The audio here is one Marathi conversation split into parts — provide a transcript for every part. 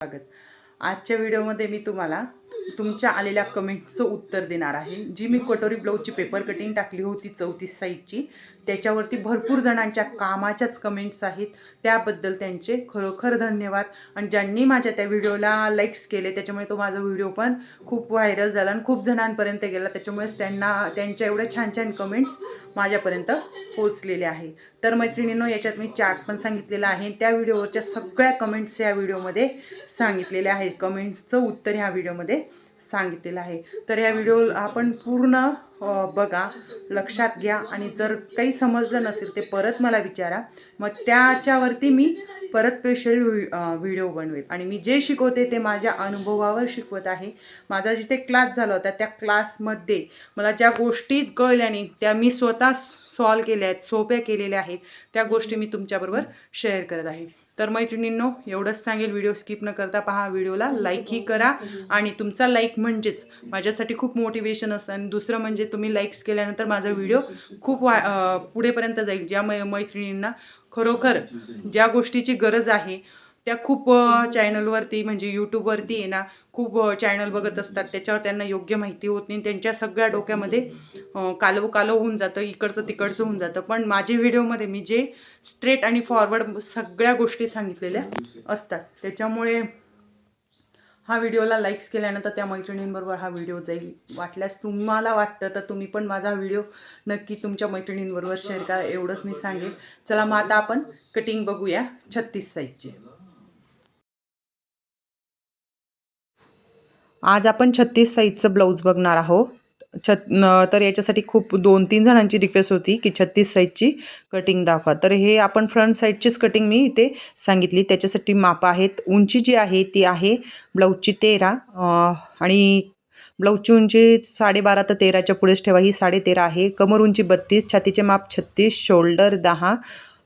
स्वागत. आजच्या व्हिडिओमध्ये मी तुम्हाला तुमच्या आलेल्या कमेंटचं उत्तर देणार आहे. जी मी कटोरी ब्लाऊजची पेपर कटिंग टाकली होती चौतीस साईजची त्याच्यावरती भरपूर जणांच्या कामाच्याच कमेंट्स आहेत. त्याबद्दल त्यांचे खरोखर धन्यवाद. आणि ज्यांनी माझ्या त्या व्हिडिओला लाईक्स केले त्याच्यामुळे तो माझा व्हिडिओ पण खूप व्हायरल झाला आणि खूप जणांपर्यंत गेला. त्याच्यामुळेच त्यांना त्यांच्या एवढ्या छान छान कमेंट्स माझ्यापर्यंत पोचलेले आहेत तर मैत्रिणींनो याच्यात मी चार्ट पण सांगितलेला आहे. त्या व्हिडिओवरच्या सगळ्या कमेंट्स या व्हिडिओमध्ये सांगितलेल्या आहेत. कमेंट्सचं उत्तर ह्या व्हिडिओमध्ये सांगितलेलं आहे. तर या व्हिडिओ आपण पूर्ण बघा लक्षात घ्या आणि जर काही समजलं नसेल ते परत मला विचारा. मग त्याच्यावरती मी परत स्पेशल व्हिडिओ बनवेल. आणि मी जे शिकवते ते माझ्या अनुभवावर शिकवत आहे. माझा जिथे क्लास झाला होता त्या क्लासमध्ये मला ज्या गोष्टी कळल्या नाही त्या मी स्वतः सॉल्व केल्या आहेत सोप्या केलेल्या आहेत त्या गोष्टी मी तुमच्याबरोबर शेअर करत आहे. तर मैत्रिणींनो एवढंच सांगेल व्हिडिओ स्किप न करता पहा व्हिडिओला लाईकही करा आणि तुमचा लाईक म्हणजेच माझ्यासाठी खूप मोटिवेशन असतं. आणि दुसरं म्हणजे तुम्ही लाईक्स केल्यानंतर माझा व्हिडिओ खूप वा पुढेपर्यंत जाईल. ज्या मै मैत्रिणींना खरोखर ज्या गोष्टीची गरज आहे त्या खूप चॅनलवरती म्हणजे यूट्यूबवरती आहे ना खूप चॅनल बघत असतात. त्याच्यावर त्यांना योग्य माहिती होत नाही. त्यांच्या सगळ्या डोक्यामध्ये कालव कालव होऊन जातं इकडचं तिकडचं होऊन जातं. पण माझे व्हिडिओमध्ये मी जे स्ट्रेट आणि फॉरवर्ड सगळ्या गोष्टी सांगितलेल्या असतात. त्याच्यामुळे हा व्हिडिओला लाईक्स केल्यानंतर त्या मैत्रिणींबरोबर हा व्हिडिओ जाईल. वाटल्यास तुम्हाला वाटतं तर तुम्ही पण माझा व्हिडिओ नक्की तुमच्या मैत्रिणींबरोबर शेअर करा. एवढंच मी सांगेन. चला मग आता आपण कटिंग बघूया छत्तीस साईजची आज आपण छत्तीस साईजचं ब्लाऊज बघणार आहोत. छत तर याच्यासाठी खूप दोन तीन जणांची रिक्वेस्ट होती की छत्तीस साईजची कटिंग दाखवा. तर हे आपण फ्रंट साईडचीच कटिंग मी इथे सांगितली. त्याच्यासाठी माप आहेत उंची जी आहे ती आहे ब्लाऊजची तेरा आणि ब्लाऊजची उंची साडेबारा तर तेराच्या पुढेच ठेवा. ही साडे तेरा आहे. कमर उंची बत्तीस छातीचे माप छत्तीस शोल्डर दहा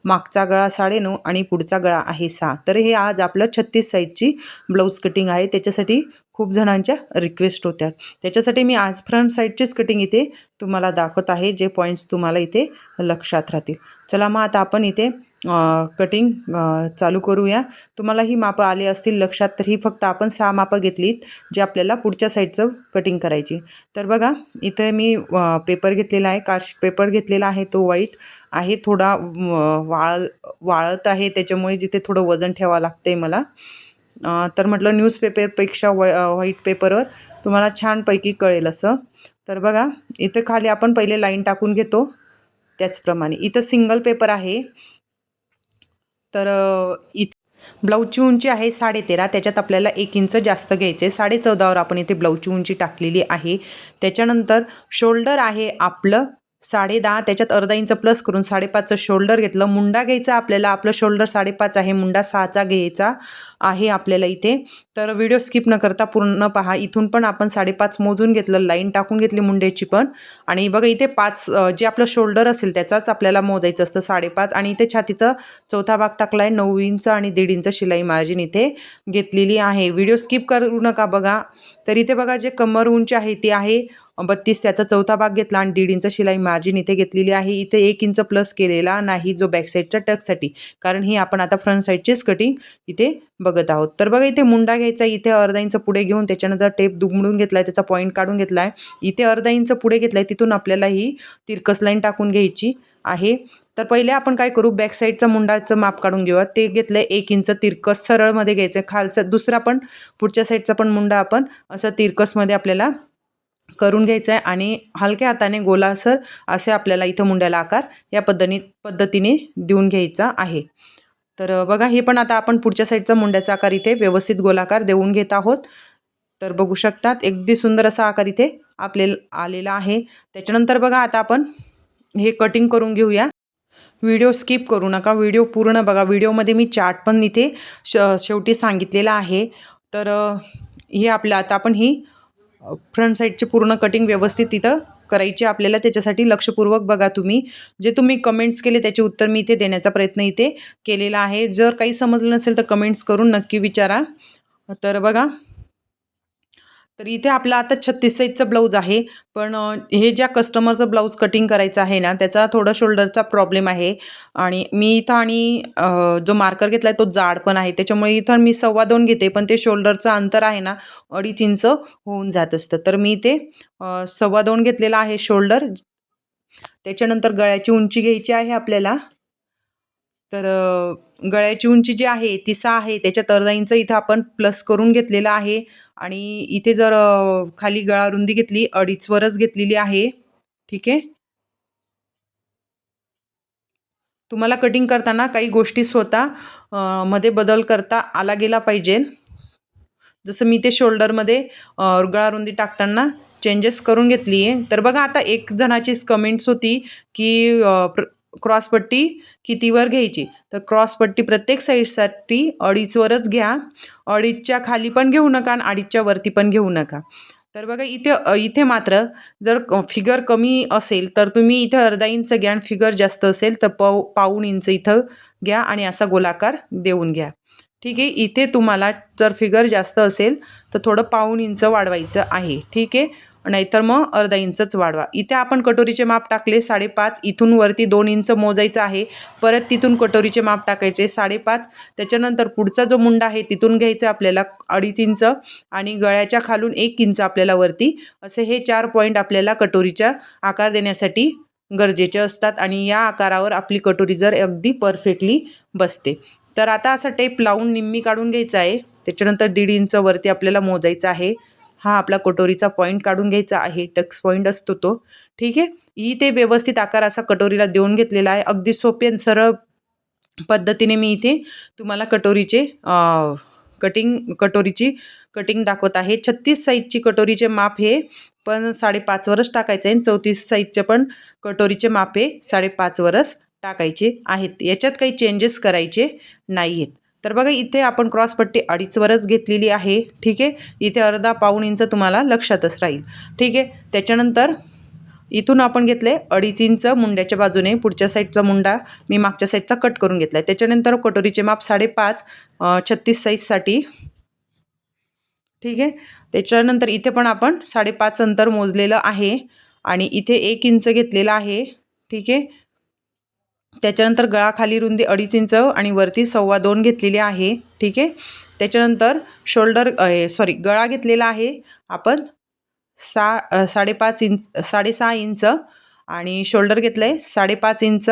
मागचा गळा साडेनऊ आणि पुढचा गळा आहे सहा. तर हे आज आपलं छत्तीस साईजची ब्लाऊज कटिंग आहे. त्याच्यासाठी खूप जणांच्या रिक्वेस्ट होत्या. त्याच्यासाठी मी आज फ्रंट साईडचीच कटिंग इथे तुम्हाला दाखवत आहे जे पॉईंट्स तुम्हाला इथे लक्षात राहतील. चला मग आता आपण इथे कटिंग चालू करूया. तुम्हाला ही मापं आली असतील लक्षात तर ही फक्त आपण सहा मापं घेतलीत जे आपल्याला पुढच्या साईडचं कटिंग करायची. तर बघा इथे मी पेपर घेतलेला आहे. कार्शिक पेपर घेतलेला आहे तो वाईट आहे. थोडा वाळ वाळत आहे त्याच्यामुळे जिथे थोडं वजन ठेवावं लागतं आहे मला तर म्हटलं न्यूजपेपरपेक्षा व व्हाईट पेपरवर तुम्हाला छानपैकी कळेल असं. तर बघा इथं खाली आपण पहिले लाईन टाकून घेतो. त्याचप्रमाणे इथं सिंगल पेपर आहे. तर अ, इत ब्लाऊजची उंची आहे साडेतेरा त्याच्यात आपल्याला एक इंच जास्त घ्यायचे आहे. साडे चौदावर आपण इथे ब्लाऊजची उंची टाकलेली आहे. त्याच्यानंतर शोल्डर आहे आपलं साडे दहा त्याच्यात अर्धा इंच प्लस करून साडेपाचचं शोल्डर घेतलं. मुंडा घ्यायचा आपल्याला. आपलं शोल्डर साडेपाच आहे. मुंडा सहाचा घ्यायचा आहे आपल्याला इथे. तर व्हिडिओ स्किप न करता पूर्ण पहा. इथून पण आपण साडेपाच मोजून घेतलं. लाईन टाकून घेतली मुंड्याची पण. आणि बघा इथे पाच जे आपलं शोल्डर असेल त्याचाच आपल्याला मोजायचं असतं साडेपाच. आणि इथे छातीचा चौथा भाग टाकला आहे नऊ इंच आणि दीड इंच शिलाई मार्जिन इथे घेतलेली आहे. व्हिडिओ स्किप करू नका बघा. तर इथे बघा जे कमर उंची आहे ती आहे बत्तीस त्याचा चौथा भाग घेतला आणि दीड इंच शिलाई मार्जिन इथे घेतलेली आहे. इथे एक इंच प्लस केलेला नाही जो बॅक साईडच्या टक्ससाठी कारण ही आपण आता फ्रंट साईडचीच कटिंग इथे बघत आहोत. तर बघा इथे मुंडा घ्यायचा इथे अर्धा इंच पुढे घेऊन त्याच्यानंतर टेप दुमडून घेतला आहे त्याचा पॉईंट काढून घेतला आहे इथे अर्धा इंच पुढे घेतलाय आहे तिथून आपल्याला ही तिरकस लाईन टाकून घ्यायची आहे. तर पहिले आपण काय करू? बॅक साईडचं मुंडाचं माप काढून घेऊया. ते घेतलं आहे एक इंच तिरकस सरळमध्ये घ्यायचं आहे. खालचं दुसरा पण पुढच्या साईडचा पण मुंडा आपण असं तिरकसमध्ये आपल्याला करून घ्यायचं आहे आणि हलक्या हाताने गोलासर असे आपल्याला इथं मुंड्याला आकार या पद्धती पद्धतीने देऊन घ्यायचा आहे. तर बघा हे पण आता आपण पुढच्या साईडचा मुंड्याचा आकार इथे व्यवस्थित गोलाकार देऊन घेत आहोत. तर बघू शकतात अगदी सुंदर असा आकार इथे आपले आलेला आहे. त्याच्यानंतर बघा आता आपण हे कटिंग करून घेऊया. व्हिडिओ स्किप करू नका व्हिडिओ पूर्ण बघा. व्हिडिओमध्ये मी चार्ट पण इथे श शेवटी सांगितलेला आहे. तर हे आपलं आता आपण ही फ्रंट साईडचे पूर्ण कटिंग व्यवस्थित तिथं करायची आपल्याला त्याच्यासाठी लक्षपूर्वक बघा तुम्ही. जे तुम्ही कमेंट्स केले त्याचे उत्तर मी इथे देण्याचा प्रयत्न इथे केलेला आहे. जर काही समजलं नसेल तर कमेंट्स करून नक्की विचारा. तर बघा. तर इथे आपला आता छत्तीस साईजचं ब्लाऊज आहे. पण हे ज्या कस्टमरचं ब्लाऊज कटिंग करायचं आहे ना त्याचा थोडा शोल्डरचा प्रॉब्लेम आहे. आणि मी इथं आणि जो मार्कर घेतला आहे तो जाड पण आहे. त्याच्यामुळे इथं मी सव्वा दोन घेते पण ते शोल्डरचं अंतर आहे ना अडीच इंच होऊन जात असतं. तर मी ते सव्वा दोन घेतलेला आहे शोल्डर. त्याच्यानंतर गळ्याची उंची घ्यायची आहे आपल्याला. तर गळ्याची उंची जी आहे ती सहा आहे. त्याच्या तरदाईंचं इथं आपण प्लस करून घेतलेलं आहे. आणि इथे जर खाली गळा रुंदी घेतली अडीचवरच घेतलेली आहे. ठीक आहे? तुम्हाला कटिंग करताना काही गोष्टी स्वतः मध्ये बदल करता आला गेला पाहिजे. जसं मी ते शोल्डरमध्ये गळा रुंदी टाकताना चेंजेस करून घेतली आहे तर बघा आता एक जणाचीच कमेंट्स होती की प्र क्रॉसपट्टी कितीवर घ्यायची? तर क्रॉसपट्टी प्रत्येक साईडसाठी अडीचवरच घ्या. अडीचच्या खाली पण घेऊ नका आणि अडीचच्या वरती पण घेऊ नका. तर बघा इथे इथे मात्र जर फिगर कमी असेल तर तुम्ही इथं अर्धा इंच घ्या आणि फिगर जास्त असेल तर पाऊ पाऊण इंच इथं घ्या आणि असा गोलाकार देऊन घ्या. ठीक आहे? इथे तुम्हाला जर फिगर जास्त असेल तर थोडं पाऊण इंच वाढवायचं आहे. ठीक आहे? नाहीतर मग अर्धा इंचच वाढवा. इथे आपण कटोरीचे माप टाकले साडेपाच. इथून वरती दोन इंच मोजायचं आहे. परत तिथून कटोरीचे माप टाकायचे साडेपाच. त्याच्यानंतर पुढचा जो मुंडा आहे तिथून घ्यायचं आपल्याला अडीच इंच आणि गळ्याच्या खालून एक इंच आपल्याला वरती. असे हे चार पॉईंट आपल्याला कटोरीच्या आकार देण्यासाठी गरजेचे असतात आणि या आकारावर आपली कटोरी जर अगदी परफेक्टली बसते. तर आता असा टेप लावून निम्मी काढून घ्यायचा आहे. त्याच्यानंतर दीड इंच वरती आपल्याला मोजायचं आहे. हा आपला कटोरीचा पॉईंट काढून घ्यायचा आहे. टक्स पॉईंट असतो तो. ठीक आहे? ही ते व्यवस्थित आकार असा कटोरीला देऊन घेतलेला आहे. अगदी सोपे आणि सरळ पद्धतीने मी इथे तुम्हाला कटोरीचे कटिंग कटोरीची कटिंग दाखवत आहे. छत्तीस साईजची कटोरीचे माप हे पण साडेपाचवरच टाकायचं आहे चौतीस साईजचे पण कटोरीचे माप हे साडेपाचवरच टाकायचे आहेत. याच्यात काही चेंजेस करायचे नाही आहेत तर बघा इथे आपण क्रॉसपट्टी अडीचवरच घेतलेली आहे. ठीक आहे? इथे अर्धा पाऊण इंच तुम्हाला लक्षातच राहील. ठीक आहे? त्याच्यानंतर इथून आपण घेतले अडीच इंच मुंड्याच्या बाजूने पुढच्या साईडचा मुंडा मी मागच्या साईडचा कट करून घेतला आहे त्याच्यानंतर कटोरीचे माप साडेपाच छत्तीस साईजसाठी. ठीक आहे? त्याच्यानंतर इथे पण आपण साडेपाच अंतर मोजलेलं आहे. आणि इथे एक इंच घेतलेलं आहे. ठीक आहे? त्याच्यानंतर गळाखाली रुंदी अडीच इंच आणि वरती सव्वा दोन घेतलेली आहे. ठीक आहे? त्याच्यानंतर शोल्डर सॉरी गळा घेतलेला आहे. आपण सा साडेपाच इंच साडेसहा इंच आणि शोल्डर घेतलं आहे साडेपाच इंच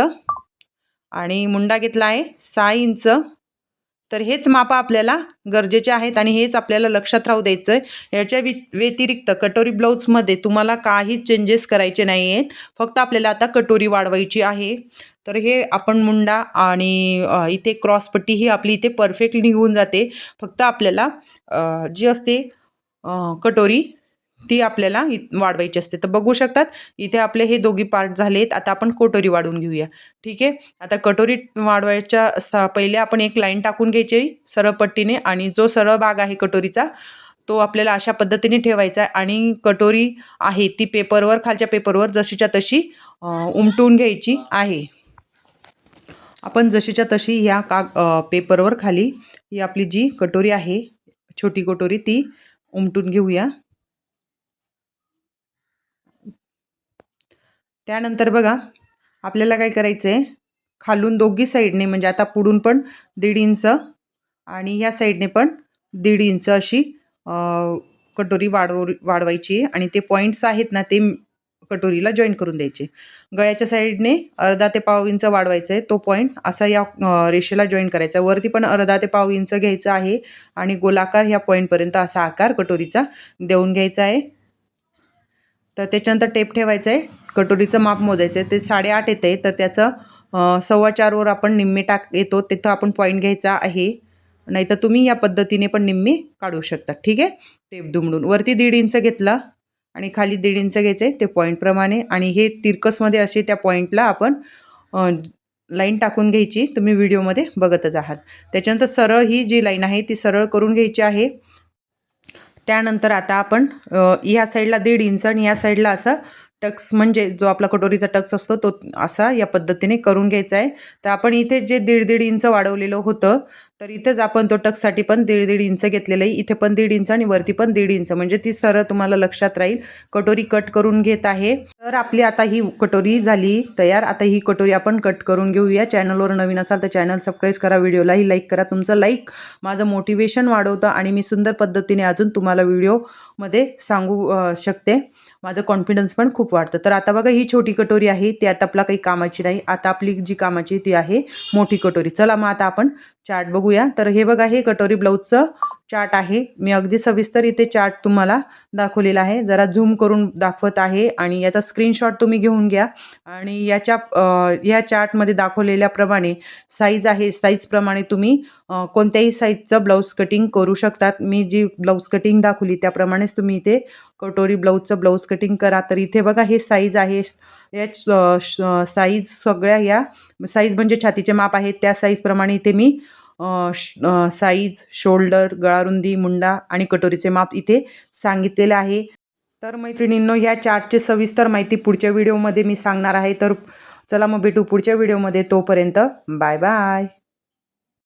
आणि मुंडा घेतला आहे सहा इंच. तर हेच मापं आपल्याला गरजेचे आहेत आणि हेच आपल्याला लक्षात राहू द्यायचं आहे याच्या वि व्यतिरिक्त कटोरी ब्लाऊजमध्ये तुम्हाला काहीच चेंजेस करायचे नाही आहेत फक्त आपल्याला आता कटोरी वाढवायची आहे. तर हे आपण मुंडा आणि इथे क्रॉसपट्टी ही आपली इथे परफेक्ट निघून जाते. फक्त आपल्याला जी असते कटोरी ती आपल्याला इ वाढवायची असते. तर बघू शकतात इथे आपले हे दोघी पार्ट झालेत. आता आपण कटोरी वाढवून घेऊया. ठीक आहे? आता कटोरी वाढवायच्या सा पहिले आपण एक लाईन टाकून घ्यायची सरळ पट्टीने आणि जो सरळ भाग आहे कटोरीचा तो आपल्याला अशा पद्धतीने ठेवायचा आहे आणि कटोरी आहे ती पेपरवर खालच्या पेपरवर जशीच्या तशी उमटून घ्यायची आहे. आपण जशीच्या तशी ह्या का पेपरवर खाली ही आपली जी कटोरी आहे छोटी कटोरी ती उमटून घेऊया. त्यानंतर बघा आपल्याला काय करायचं आहे खालून दोघी साईडने म्हणजे आता पुढून पण दीड इंच आणि ह्या साईडने पण दीड इंच अशी कटोरी वाढव वाढवायची आणि ते पॉईंट्स आहेत ना ते कटोरीला जॉईन करून द्यायचे. गळ्याच्या साईडने अर्धा ते पाव इंच वाढवायचं आहे तो पॉईंट असा या रेषेला जॉईन करायचा. वरती पण अर्धा ते पाव इंच घ्यायचं आहे आणि गोलाकार ह्या पॉईंटपर्यंत असा आकार कटोरीचा देऊन घ्यायचा आहे. तर त्याच्यानंतर टेप ठेवायचं आहे कटोरीचं माप मोजायचं आहे ते साडेआठ येतं आहे तर त्याचं सव्वा चारवर आपण निम्मे टाक येतो तिथं आपण पॉईंट घ्यायचा आहे. नाहीतर तुम्ही या पद्धतीने पण निम्मे काढू शकता. ठीक आहे? टेप दुमडून. वरती दीड इंच घेतला. आणि खाली दीड इंच घ्यायचं आहे ते पॉईंटप्रमाणे आणि हे तिरकसमध्ये असे त्या पॉईंटला आपण लाईन टाकून घ्यायची. तुम्ही व्हिडिओमध्ये बघतच आहात. त्याच्यानंतर सरळ ही जी लाईन आहे ती सरळ करून घ्यायची आहे. त्यानंतर आता आपण ह्या साईडला दीड इंच आणि ह्या साईडला असं टक्स म्हणजे जो आपला कटोरीचा टक्स असतो तो असा या पद्धतीने करून घ्यायचा आहे. तर आपण इथे जे दीड दीड इंच वाढवलेलं होतं तर इथेच आपण तो टक्ससाठी पण दीड दीड इंच घेतलेलं आहे. इथे पण दीड इंच आणि वरती पण दीड इंच. म्हणजे ती सरळ तुम्हाला लक्षात राहील. कटोरी कट करून घेत आहे. तर आपली आता ही कटोरी झाली तयार. आता ही कटोरी आपण कट करून घेऊया. चॅनलवर नवीन असाल तर चॅनल सबस्क्राईब करा व्हिडिओलाही लाईक करा. तुमचं लाईक माझं मोटिवेशन वाढवतं आणि मी सुंदर पद्धतीने अजून तुम्हाला व्हिडिओमध्ये सांगू शकते. माझं कॉन्फिडन्स पण खूप वाढतं. तर आता बघा ही छोटी कटोरी आहे ती आता आपला काही कामाची नाही. आता आपली जी कामाची ती आहे मोठी कटोरी. चला मग आता आपण चार्ट बघूया. तर हे बघा हे कटोरी ब्लाऊजचं चार्ट आहे. मी अगदी सविस्तर इथे चार्ट तुम्हाला दाखवलेला आहे. जरा झूम करून दाखवत आहे आणि याचा स्क्रीनशॉट तुम्ही घेऊन घ्या. आणि याच्या या चार्टमध्ये दाखवलेल्याप्रमाणे साईज आहे. साईजप्रमाणे तुम्ही कोणत्याही साईजचं ब्लाऊज कटिंग करू शकतात. मी जी ब्लाऊज कटिंग दाखवली त्याप्रमाणेच तुम्ही इथे कटोरी ब्लाऊजचं ब्लाऊज कटिंग करा. तर इथे बघा हे साईज आहे. या साईज सगळ्या या साईज म्हणजे छातीचे माप आहेत. त्या साईजप्रमाणे इथे मी साईज शोल्डर गळारुंदी मुंडा आणि कटोरीचे माप इथे सांगितलेले आहे. तर मैत्रिणींनो ह्या चार्टचे सविस्तर माहिती पुढच्या व्हिडिओमध्ये मी सांगणार आहे. तर चला मग भेटू पुढच्या व्हिडिओमध्ये. तोपर्यंत बाय बाय.